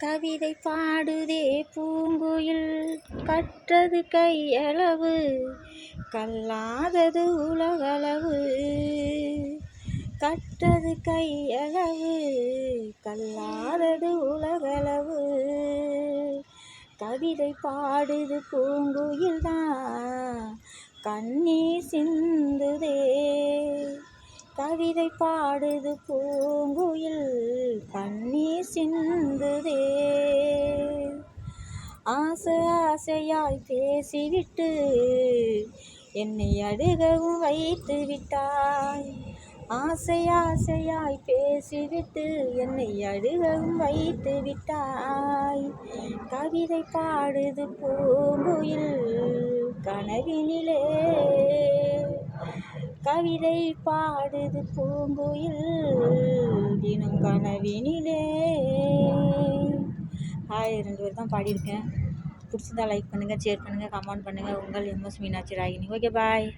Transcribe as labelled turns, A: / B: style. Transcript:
A: கவிதை பாடுதே பூங்குயில் கற்றது கையளவு கல்லாதது உலகளவு. கற்றது கையளவு கல்லாதது உலகளவு. கவிதை பாடுது பூங்குயில் தான் கண்ணீர் சிந்துதே. கவிதை பாடுது பூங்குயில் சிந்துதே ஆசை ஆசையாய் பேசிவிட்டு என்னை அழுகவும் வைத்து விட்டாய். ஆசை ஆசையாய் பேசிவிட்டு என்னை அழுகவும் வைத்து விட்டாய். கவிதை பாடுது பூங்குயில் கனவினிலே. கவிதை பாடுது பூங்குயில் தினம் கனவினி ரெண்டு பேர் தான் பாடியிருக்கேன். பிடிச்சிருந்தா லைக் பண்ணுங்கள் ஷேர் பண்ணுங்கள் கமெண்ட் பண்ணுங்கள் உங்கள் MS Meenakshi Ragini. Okay bye